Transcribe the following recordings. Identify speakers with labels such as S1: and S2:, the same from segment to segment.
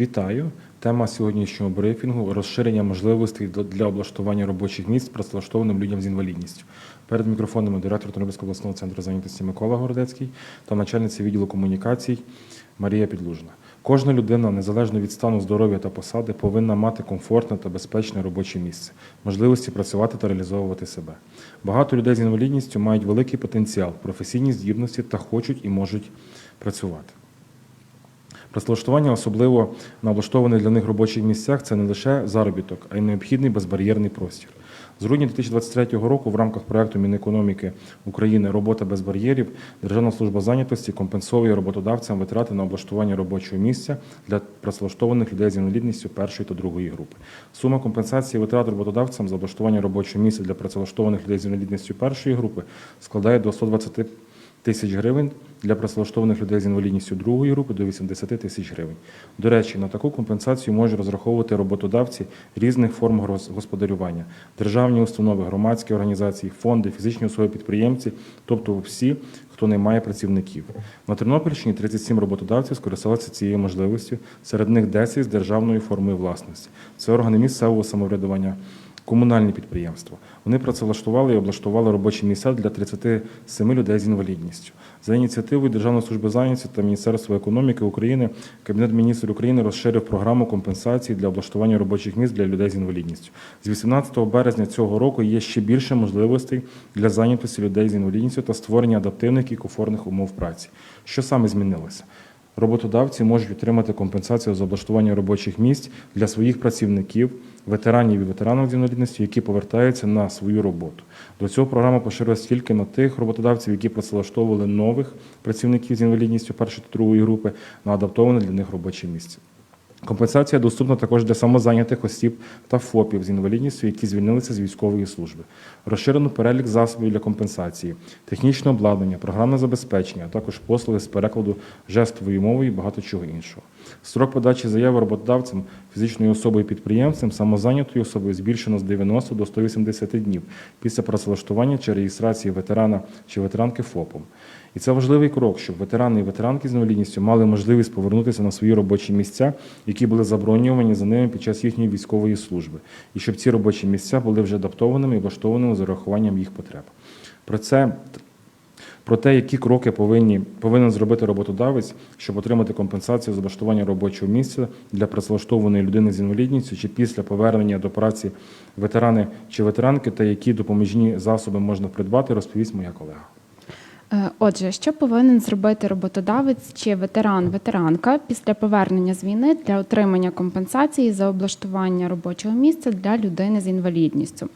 S1: Вітаю. Тема сьогоднішнього брифінгу розширення можливостей для облаштування робочих місць працевлаштованим людям з інвалідністю. Перед мікрофонами директор Тернопільського обласного центру зайнятості Микола Городецький та начальниця відділу комунікацій Марія Підлужна. Кожна людина, незалежно від стану здоров'я та посади, повинна мати комфортне та безпечне робоче місце, можливості працювати та реалізовувати себе. Багато людей з інвалідністю мають великий потенціал, професійні здібності та хочуть і можуть працювати. Працевлаштування, особливо на облаштованих для них робочих місцях, це не лише заробіток, а й необхідний безбар'єрний простір. З грудня 2023 року в рамках проекту Мінекономіки України Робота без бар'єрів Державна служба зайнятості компенсовує роботодавцям витрати на облаштування робочого місця для працевлаштованих людей з інвалідністю першої та другої групи. Сума компенсації витрат роботодавцям за облаштування робочого місця для працевлаштованих людей з інвалідністю першої групи складає до 120 тисяч гривень для працевлаштованих людей з інвалідністю другої групи до 80 тисяч гривень. До речі, на таку компенсацію можуть розраховувати роботодавці різних форм господарювання, державні установи, громадські організації, фонди, фізичні особи-підприємці, тобто всі, хто не має працівників. На Тернопільщині 37 роботодавців скористалися цією можливістю, серед них 10 з державною формою власності. Це органи місцевого самоврядування, комунальні підприємства. Вони працевлаштували і облаштували робочі місця для 37 людей з інвалідністю. За ініціативою Державної служби зайнятості та Міністерства економіки України Кабінет міністрів України розширив програму компенсації для облаштування робочих місць для людей з інвалідністю. З 18 березня цього року є ще більше можливостей для зайнятості людей з інвалідністю та створення адаптивних і комфортних умов праці. Що саме змінилося? Роботодавці можуть отримати компенсацію за облаштування робочих місць для своїх працівників, ветеранів і ветеранів з інвалідністю, які повертаються на свою роботу. До цього програма поширилась тільки на тих роботодавців, які працевлаштовували нових працівників з інвалідністю першої та другої групи на адаптоване для них робоче місце. Компенсація доступна також для самозайнятих осіб та ФОПів з інвалідністю, які звільнилися з військової служби. Розширено перелік засобів для компенсації, технічне обладнання, програмне забезпечення, а також послуги з перекладу жестовою мовою і багато чого іншого. Строк подачі заяви роботодавцям, фізичною особою підприємцем, самозайнятою особою збільшено з 90 до 180 днів після працевлаштування чи реєстрації ветерана чи ветеранки ФОПом. І це важливий крок, щоб ветерани і ветеранки з інвалідністю мали можливість повернутися на свої робочі місця, які були заброньовані за ними під час їхньої військової служби, і щоб ці робочі місця були вже адаптованими і влаштованими за урахуванням їх потреб. Про це про те, які кроки повинні, повинен зробити роботодавець, щоб отримати компенсацію за влаштування робочого місця для працевлаштованої людини з інвалідністю чи після повернення до праці ветерани чи ветеранки, та які допоміжні засоби можна придбати, розповість моя колега.
S2: Е, Отже, що повинен зробити роботодавець чи ветеран, ветеранка після повернення з війни для отримання компенсації за облаштування робочого місця для людини з інвалідністю?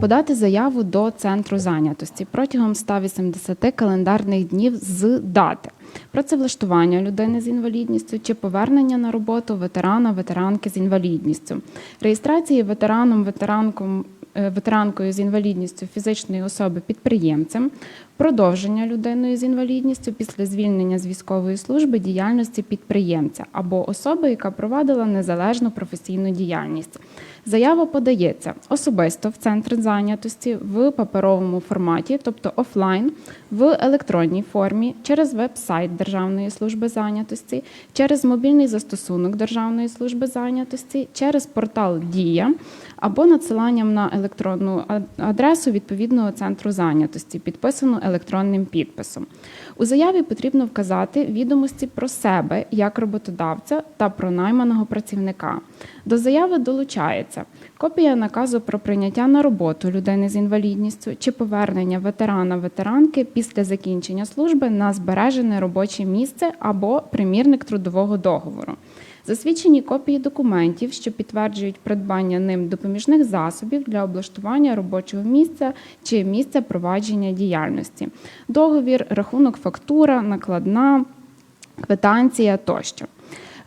S2: Подати заяву до центру зайнятості протягом 180 календарних днів з дати. Працевлаштування людини з інвалідністю чи повернення на роботу ветерана, ветеранки з інвалідністю, реєстрації ветераном, ветеранком е, ветеранкою з інвалідністю фізичної особи підприємцем, продовження людиною з інвалідністю після звільнення з військової служби діяльності підприємця або особи, яка провадила незалежну професійну діяльність. Заява подається особисто в центр зайнятості в паперовому форматі, тобто офлайн, в електронній формі, через веб-сайт Державної служби зайнятості, через мобільний застосунок Державної служби зайнятості, через портал Дія або надсиланням на електронну адресу відповідного центру зайнятості, підписану електронним підписом. У заяві потрібно вказати відомості про себе як роботодавця та про найманого працівника. До заяви долучається копія наказу про прийняття на роботу людини з інвалідністю чи повернення ветерана-ветеранки після закінчення служби на збережене робоче місце або примірник трудового договору. Засвідчені копії документів, що підтверджують придбання ним допоміжних засобів для облаштування робочого місця чи місця провадження діяльності, договір, рахунок фактура, накладна, квитанція тощо.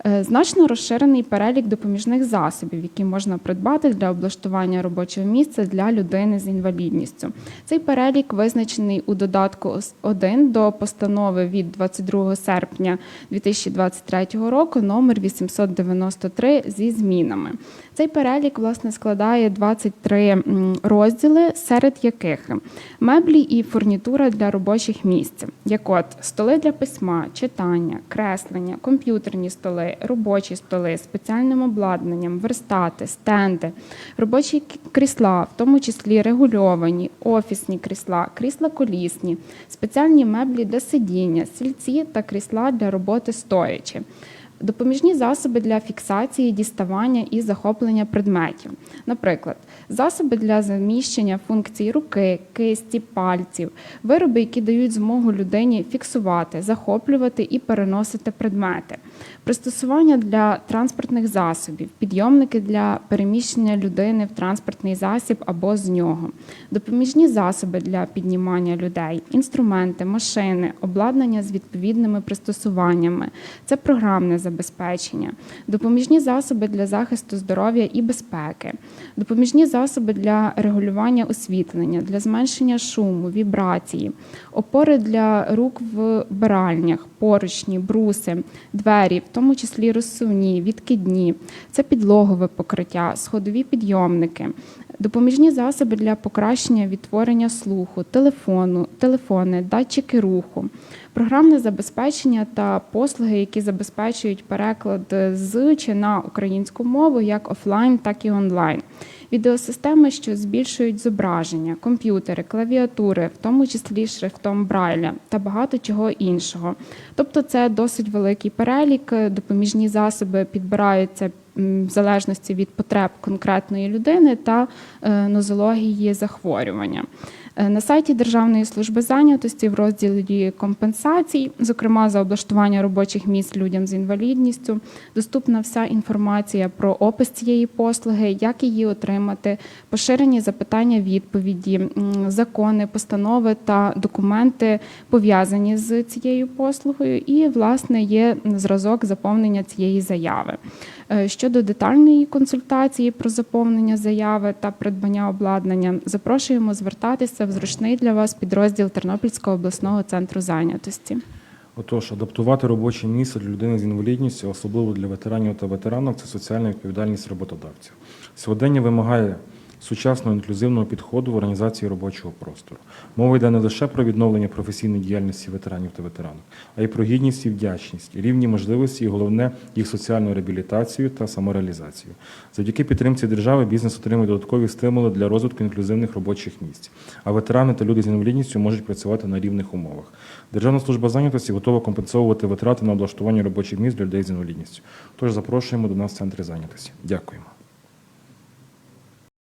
S2: Е, Значно розширений перелік допоміжних засобів, які можна придбати для облаштування робочого місця для людини з інвалідністю. Цей перелік визначений у додатку 1 до постанови від 22 серпня 2023 року номер 893 зі змінами. Цей перелік власне складає 23 м, розділи, серед яких меблі і фурнітура для робочих місць, як от столи для письма, читання, креслення, комп'ютерні столи, столи, робочі столи спеціальним обладнанням, верстати, стенди, робочі крісла, в тому числі регульовані, офісні крісла, крісла колісні, спеціальні меблі для сидіння, стільці та крісла для роботи стоячи. Допоміжні засоби для фіксації, діставання і захоплення предметів. Наприклад, засоби для заміщення функцій руки, кисті, пальців, вироби, які дають змогу людині фіксувати, захоплювати і переносити предмети, пристосування для транспортних засобів, підйомники для переміщення людини в транспортний засіб або з нього, допоміжні засоби для піднімання людей, інструменти, машини, обладнання з відповідними пристосуваннями. Це програмне забезпечення, допоміжні засоби для захисту здоров'я і безпеки, допоміжні засоби для регулювання освітлення, для зменшення шуму, вібрації, опори для рук в биральнях, поручні, бруси, двері, в тому числі розсувні, відкидні, це підлогове покриття, сходові підйомники, допоміжні засоби для покращення відтворення слуху, телефону, телефони, датчики руху, програмне забезпечення та послуги, які забезпечують переклад з чи на українську мову як офлайн, так і онлайн. Відеосистеми, що збільшують зображення, комп'ютери, клавіатури, в тому числі шрифтом Брайля та багато чого іншого. Тобто, це досить великий перелік. Допоміжні засоби підбираються в залежності від потреб конкретної людини та е, нозології захворювання. Е, На сайті Державної служби зайнятості в розділі компенсацій, зокрема за облаштування робочих місць людям з інвалідністю, доступна вся інформація про опис цієї послуги, як її отримати, поширені запитання, відповіді, закони, постанови та документи пов'язані з цією послугою. І, власне, є зразок заповнення цієї заяви. Е, Щодо детальної консультації про заповнення заяви та придбання обладнання, запрошуємо звертатися в зручний для вас підрозділ Тернопільського обласного центру зайнятості.
S1: Отож, адаптувати робоче місце для людини з інвалідністю, особливо для ветеранів та ветеранок, це соціальна відповідальність роботодавців. Сьогодення вимагає сучасного інклюзивного підходу в організації робочого простору. Мова йде не лише про відновлення професійної діяльності ветеранів та ветеранок, а й про гідність і вдячність, рівні можливості і головне їх соціальну реабілітацію та самореалізацію. Завдяки підтримці держави бізнес отримує додаткові стимули для розвитку інклюзивних робочих місць. А ветерани та люди з інвалідністю можуть працювати на рівних умовах. Державна служба зайнятості готова компенсовувати витрати на облаштування робочих місць для людей з інвалідністю. Тож запрошуємо до нас в центри зайнятості. Дякуємо.